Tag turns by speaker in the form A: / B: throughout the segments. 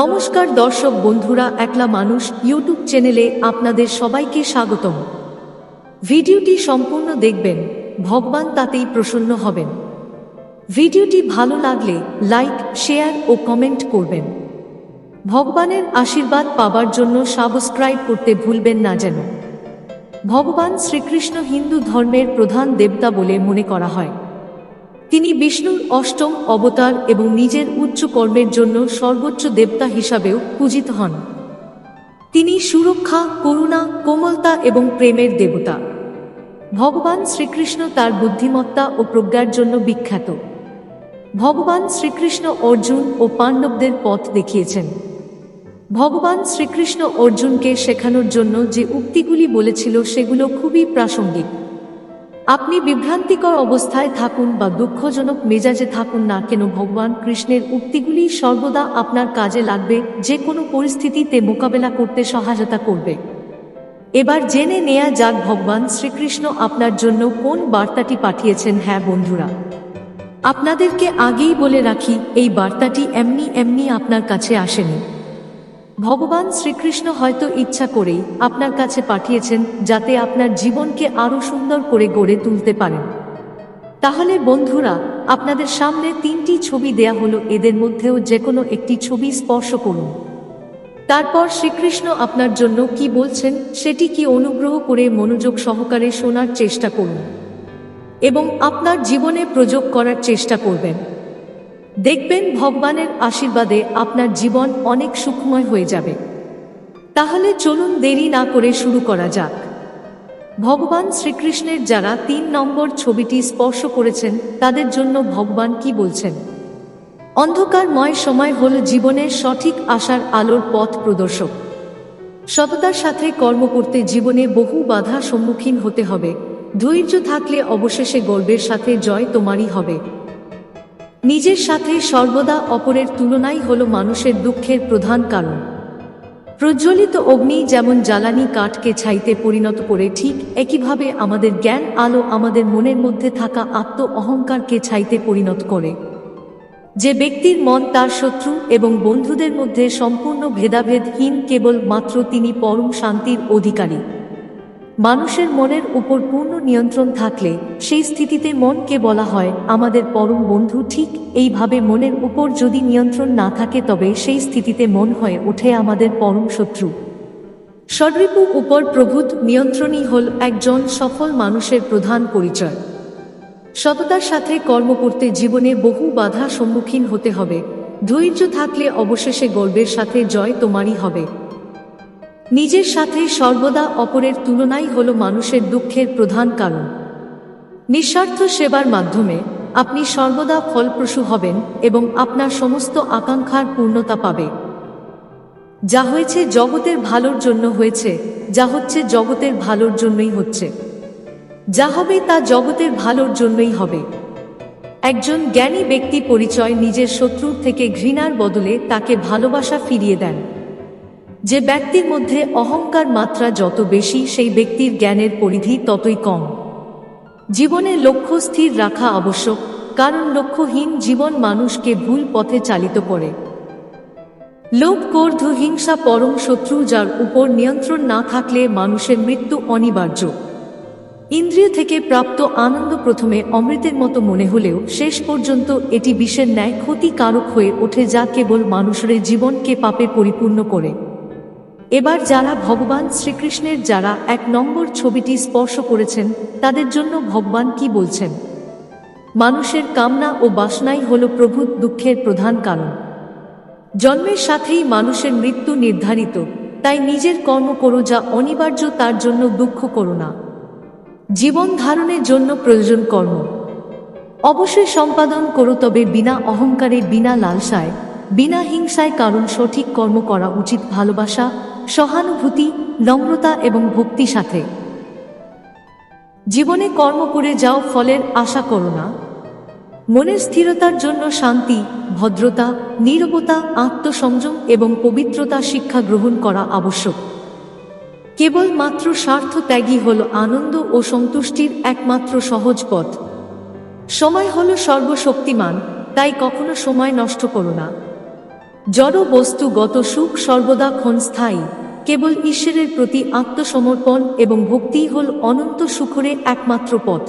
A: নমস্কার দর্শক বন্ধুরা, একলা মানুষ ইউটিউব চ্যানেলে আপনাদের সবাইকে স্বাগতম। ভিডিওটি সম্পূর্ণ দেখবেন, ভগবান তাতেই প্রসন্ন হবেন। ভিডিওটি ভালো লাগলে লাইক, শেয়ার ও কমেন্ট করবেন। ভগবানের আশীর্বাদ পাবার জন্য সাবস্ক্রাইব করতে ভুলবেন না যেন। ভগবান শ্রীকৃষ্ণ হিন্দু ধর্মের প্রধান দেবতা বলে মনে করা হয়। তিনি বিষ্ণুর অষ্টম অবতার এবং নিজের উচ্চ কর্মের জন্য সর্বোচ্চ দেবতা হিসাবেও পূজিত হন। তিনি সুরক্ষা, করুণা, কোমলতা এবং প্রেমের দেবতা। ভগবান শ্রীকৃষ্ণ তার বুদ্ধিমত্তা ও প্রজ্ঞার জন্য বিখ্যাত। ভগবান শ্রীকৃষ্ণ অর্জুন ও পাণ্ডবদের পথ দেখিয়েছেন। ভগবান শ্রীকৃষ্ণ অর্জুনকে শেখানোর জন্য যে উক্তিগুলি বলেছিল সেগুলো খুবই প্রাসঙ্গিক। আপনি বিভ্রান্তিকর অবস্থায় থাকুন বা দুঃখজনক মেজাজে থাকুন না কেন, ভগবান কৃষ্ণের উক্তিগুলি সর্বদা আপনার কাজে লাগবে, যে কোনো পরিস্থিতিতে মোকাবেলা করতে সহায়তা করবে। এবার জেনে নেয়া যাক, ভগবান শ্রীকৃষ্ণ আপনার জন্য কোন বার্তাটি পাঠিয়েছেন। হ্যাঁ বন্ধুরা, আপনাদেরকে আগেই বলে রাখি, এই বার্তাটি এমনি এমনি আপনার কাছে আসেনি। ভগবান শ্রীকৃষ্ণ হয়তো ইচ্ছা করেই আপনার কাছে পাঠিয়েছেন যাতে আপনার জীবনকে আরও সুন্দর করে গড়ে তুলতে পারেন। তাহলে বন্ধুরা, আপনাদের সামনে তিনটি ছবি দেয়া হলো এদের মধ্যেও যে কোনো একটি ছবি স্পর্শ করুন। তারপর শ্রীকৃষ্ণ আপনার জন্য কি বলছেন সেটি কি অনুগ্রহ করে মনোযোগ সহকারে শোনার চেষ্টা করুন এবং আপনার জীবনে প্রযোগ করার চেষ্টা করবেন। দেখবেন ভগবানের আশীর্বাদে আপনার জীবন অনেক সুখময় হয়ে যাবে। তাহলে চলুন দেরি না করে শুরু করা যাক। ভগবান শ্রীকৃষ্ণের যারা তিন নম্বর ছবিটি স্পর্শ করেছেন, তাদের জন্য ভগবান কি বলছেন? অন্ধকারময় সময় হল জীবনের সঠিক আশার আলোর পথ প্রদর্শক। সততার সাথে কর্ম করতে জীবনে বহু বাধা সম্মুখীন হতে হবে। ধৈর্য থাকলে অবশেষে গর্বের সাথে জয় তোমারই হবে। নিজের সাথে সর্বদা অপরের তুলনাই হল মানুষের দুঃখের প্রধান কারণ। প্রজ্বলিত অগ্নি যেমন জ্বালানি কাঠকে ছাইতে পরিণত করে, ঠিক একইভাবে আমাদের জ্ঞান আলো আমাদের মনের মধ্যে থাকা আত্ম অহংকারকে ছাইতে পরিণত করে। যে ব্যক্তির মন তার শত্রু এবং বন্ধুদের মধ্যে সম্পূর্ণ ভেদাভেদহীন, কেবল মাত্র তিনি পরম শান্তির অধিকারী। মানুষের মনের উপর পূর্ণ নিয়ন্ত্রণ থাকলে সেই স্থিতিতে মনকে বলা হয়, আমাদের পরম বন্ধু ঠিক এইভাবে মনের উপর যদি নিয়ন্ত্রণ না থাকে তবে সেই স্থিতিতে মন হয়ে ওঠে আমাদের পরম শত্রু। সদরিপু উপর প্রভূত নিয়ন্ত্রণই হল একজন সফল মানুষের প্রধান পরিচয়। সততার সাথে কর্ম করতে জীবনে বহু বাধা সম্মুখীন হতে হবে। ধৈর্য থাকলে অবশেষে গর্বের সাথে জয় তোমারই হবে। নিজের সাথে সর্বদা অপরের তুলনাই হল মানুষের দুঃখের প্রধান কারণ। নিঃস্বার্থ সেবার মাধ্যমে আপনি সর্বদা ফলপ্রসূ হবেন এবং আপনার সমস্ত আকাঙ্ক্ষার পূর্ণতা পাবে। যা হয়েছে জগতের ভালোর জন্য হয়েছে, যা হচ্ছে জগতের ভালোর জন্যই হচ্ছে। যা হবে তা জগতের ভালোর জন্যই হবে। একজন জ্ঞানী ব্যক্তি পরিচয় নিজের শত্রুর থেকে ঘৃণার বদলে তাকে ভালোবাসা ফিরিয়ে দেন। যে ব্যক্তির মধ্যে অহংকার মাত্রা যত বেশি, সেই ব্যক্তির জ্ঞানের পরিধি ততই কম। জীবনে লক্ষ্য স্থির রাখা আবশ্যক, কারণ লক্ষ্যহীন জীবন মানুষকে ভুল পথে চালিত করে। লোভ, ক্রোধ, হিংসা পরম শত্রু, যার উপর নিয়ন্ত্রণ না থাকলে মানুষের মৃত্যু অনিবার্য। ইন্দ্রিয় থেকে প্রাপ্ত আনন্দ প্রথমে অমৃতের মতো মনে হলেও শেষ পর্যন্ত এটি বিষের ন্যায় ক্ষতিকারক হয়ে ওঠে, যা কেবল মানুষের জীবনকে পাপে পরিপূর্ণ করে। এবার যারা ভগবান শ্রীকৃষ্ণের যারা এক নম্বর ছবিটি স্পর্শ করেছেন, তাদের জন্য ভগবান কি বলছেন? মানুষের কামনা ও বাসনাই হল প্রভূত দুঃখের প্রধান কারণ। জন্মের সাথেই মানুষের মৃত্যু নির্ধারিত, তাই নিজের কর্ম করো যা অনিবার্য, তার জন্য দুঃখ করো না। জীবন ধারণের জন্য প্রয়োজন কর্ম। অবশ্যই সম্পাদন করো তবে বিনা অহংকারে, বিনা লালসায়, বিনা হিংসায় কারণ সঠিক কর্ম করা উচিত ভালোবাসা সহানুভূতি, নম্রতা এবং ভক্তি সাথে। জীবনে কর্ম করে যাও ফলের আশা করো না। মনের স্থিরতার জন্য শান্তি, ভদ্রতা, নীরবতা, আত্মসংযম এবং পবিত্রতা শিক্ষা গ্রহণ করা আবশ্যক। কেবলমাত্র স্বার্থ ত্যাগই হল আনন্দ ও সন্তুষ্টির একমাত্র সহজ পথ। সময় হল সর্বশক্তিমান, তাই কখনো সময় নষ্ট করো না। জড় বস্তুগত সুখ সর্বদা ক্ষণস্থায়ী। কেবল ঈশ্বরের প্রতি আত্মসমর্পণ এবং ভক্তিই হল অনন্ত সুখরে একমাত্র পথ।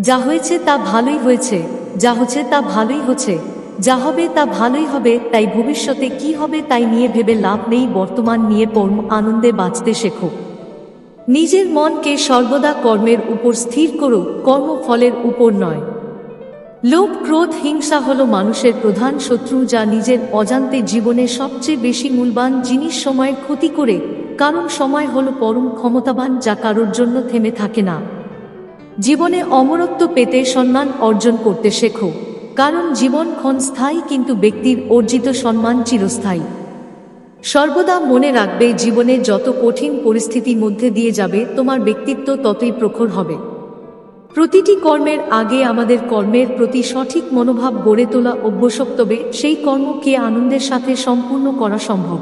A: যা হয়েছে তা ভালোই হয়েছে, যা হচ্ছে তা ভালোই হচ্ছে, যা হবে তা ভালোই হবে, তাই ভবিষ্যতে কি হবে তাই নিয়ে ভেবে লাভ নেই, বর্তমান নিয়ে পরম আনন্দে বাঁচতে শেখো। নিজের মনকে সর্বদা কর্মের উপর স্থির করো, কর্মফলের উপর নয়। লোভ, ক্রোধ, হিংসা হলো মানুষের প্রধান শত্রু যা নিজের অজান্তে জীবনে সবচেয়ে বেশি মূল্যবান জিনিস সময়ের ক্ষতি করে, কারণ সময় হলো পরম ক্ষমতাবান যা কারোর জন্য থেমে থাকে না। জীবনে অমরত্ব পেতে সম্মান অর্জন করতে শেখো, কারণ জীবন ক্ষণস্থায়ী কিন্তু ব্যক্তির অর্জিত সম্মান চিরস্থায়ী। সর্বদা মনে রাখবে, জীবনে যত কঠিন পরিস্থিতির মধ্যে দিয়ে যাবে, তোমার ব্যক্তিত্ব ততই প্রখর হবে। প্রতিটি কর্মের আগে আমাদের কর্মের প্রতি সঠিক মনোভাব গড়ে তোলা অভ্যসক তবে সেই কর্মকে আনন্দের সাথে সম্পূর্ণ করা সম্ভব।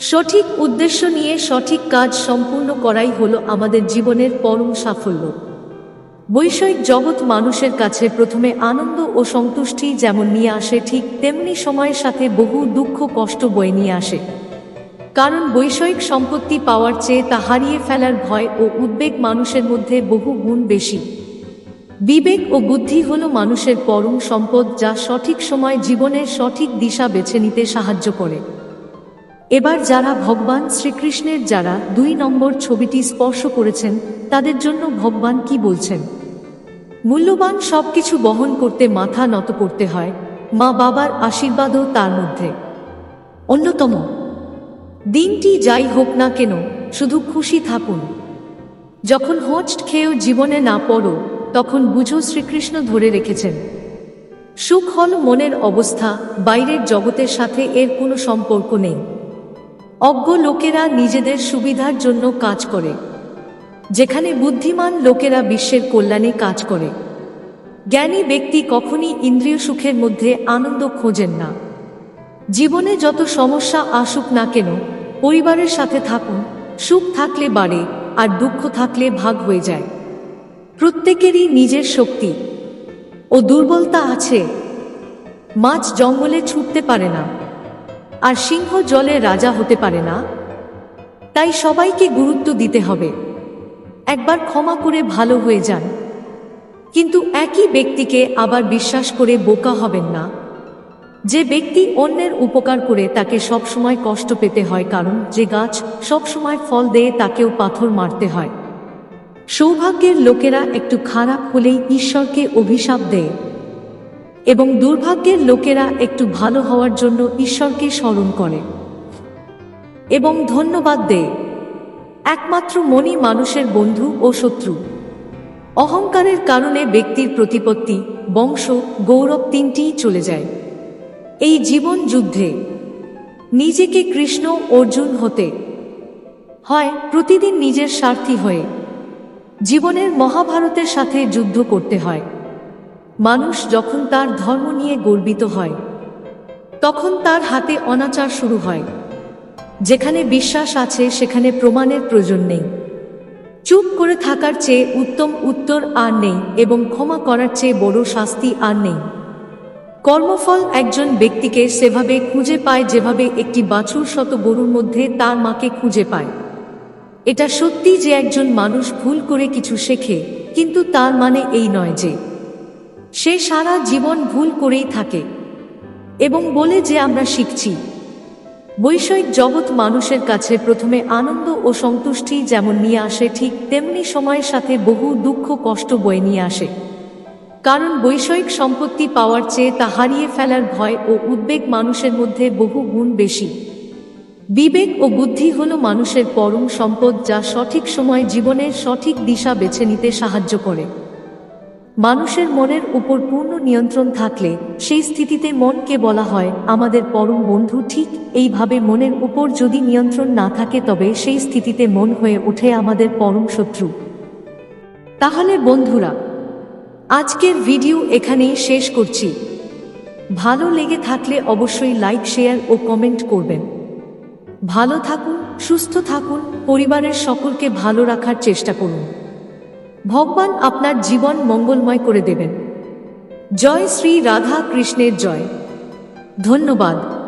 A: সঠিক উদ্দেশ্য নিয়ে সঠিক কাজ সম্পূর্ণ করাই হলো আমাদের জীবনের পরম সাফল্য। বৈষয়িক জগৎ মানুষের কাছে প্রথমে আনন্দ ও সন্তুষ্টি যেমন নিয়ে আসে, ঠিক তেমনি সময়ের সাথে বহু দুঃখ কষ্ট বয়ে নিয়ে আসে। কারণ বৈষয়িক সম্পত্তি পাওয়ার চেয়ে তা হারিয়ে ফেলার ভয় ও উদ্বেগ মানুষের মধ্যে বহু গুণ বেশি। বিবেক ও বুদ্ধি হল মানুষের পরম সম্পদ যা সঠিক সময় জীবনের সঠিক দিশা বেছে নিতে সাহায্য করে। এবার যারা ভগবান শ্রীকৃষ্ণের যারা দুই নম্বর ছবিটি স্পর্শ করেছেন, তাদের জন্য ভগবান কি বলছেন? মূল্যবান সবকিছু বহন করতে মাথা নত করতে হয় মা বাবার আশীর্বাদও তার মধ্যে। অন্যতম দিনটি যাই হোক না কেন, শুধু খুশি থাকুন। যখন হোঁচট খেয়েও জীবনে না পড়ো, তখন বুঝো শ্রীকৃষ্ণ ধরে রেখেছেন। সুখ হল মনের অবস্থা, বাইরের জগতের সাথে এর কোনো সম্পর্ক নেই। অজ্ঞ লোকেরা নিজেদের সুবিধার জন্য কাজ করে। যেখানে বুদ্ধিমান লোকেরা বিশ্বের কল্যাণে কাজ করে। জ্ঞানী ব্যক্তি কখনই ইন্দ্রিয় সুখের মধ্যে আনন্দ খোঁজেন না। জীবনে যত সমস্যা আসুক না কেন, পরিবারের সাথে থাকুন, সুখ থাকলে বাড়ে আর দুঃখ থাকলে ভাগ হয়ে যায়। প্রত্যেকেরই নিজের শক্তি ও দুর্বলতা আছে। মাছ জঙ্গলে ছুটতে পারে না আর সিংহ জলে রাজা হতে পারে না। তাই সবাইকে গুরুত্ব দিতে হবে। একবার ক্ষমা করে ভালো হয়ে যান। কিন্তু একই ব্যক্তিকে আবার বিশ্বাস করে বোকা হবেন না। যে ব্যক্তি অন্যের উপকার করে তাকে সবসময় কষ্ট পেতে হয়, কারণ যে গাছ সবসময় ফল দেয় তাকেও পাথর মারতে হয়। সৌভাগ্যের লোকেরা একটু খারাপ হলেই ঈশ্বরকে অভিশাপ দেয় এবং দুর্ভাগ্যের লোকেরা একটু ভালো হওয়ার জন্য ঈশ্বরকে স্মরণ করে এবং ধন্যবাদ দেয়। একমাত্র মনই মানুষের বন্ধু ও শত্রু। অহংকারের কারণে ব্যক্তির প্রতিপত্তি, বংশ, গৌরব তিনটিই চলে যায়। এই জীবন যুদ্ধে নিজেকে কৃষ্ণ অর্জুন হতে হয় প্রতিদিন নিজের স্বার্থী হয়ে। জীবনের মহাভারতের সাথে যুদ্ধ করতে হয়। মানুষ যখন তার ধর্ম নিয়ে গর্বিত হয়, তখন তার হাতে অনাচার শুরু হয়। যেখানে বিশ্বাস আছে, সেখানে প্রমাণের প্রয়োজন নেই। চুপ করে থাকার চেয়ে উত্তম উত্তর আর নেই এবং ক্ষমা করার চেয়ে বড় শাস্তি আর নেই। কর্মফল একজন ব্যক্তিকে সেভাবে খুঁজে পায় যেভাবে একটি বাছুর শত গরুর মধ্যে তার মাকে খুঁজে পায়। এটা সত্যি যে একজন মানুষ ভুল করে কিছু শেখে, কিন্তু তার মানে এই নয় যে সে সারা জীবন ভুল করেই থাকে এবং বলে যে আমরা শিখছি। বৈষয়িক জগৎ মানুষের কাছে প্রথমে আনন্দ ও সন্তুষ্টি যেমন নিয়ে আসে, ঠিক তেমনি সময়ের সাথে বহু দুঃখ কষ্ট বয়ে নিয়ে আসে। কারণ বৈষয়িক সম্পত্তি পাওয়ার চেয়ে তা হারিয়ে ফেলার ভয় ও উদ্বেগ মানুষের মধ্যে বহু গুণ বেশি। বিবেক ও বুদ্ধি হল মানুষের পরম সম্পদ যা সঠিক সময় জীবনের সঠিক দিশা বেছে নিতে সাহায্য করে। মানুষের মনের উপর পূর্ণ নিয়ন্ত্রণ থাকলে সেই স্থিতিতে মনকে বলা হয়, আমাদের পরম বন্ধু ঠিক এইভাবে মনের উপর যদি নিয়ন্ত্রণ না থাকে তবে সেই স্থিতিতে মন হয়ে ওঠে আমাদের পরম শত্রু। তাহলে বন্ধুরা আজকের ভিডিও এখানেই শেষ করছি। ভালো লেগে থাকলে অবশ্যই লাইক, শেয়ার ও কমেন্ট করবেন। ভালো থাকুন, সুস্থ থাকুন, পরিবারের সকলকে ভালো রাখার চেষ্টা করুন। ভগবান আপনার জীবন মঙ্গলময় করে দেবেন। জয় শ্রী রাধা কৃষ্ণের জয়। ধন্যবাদ।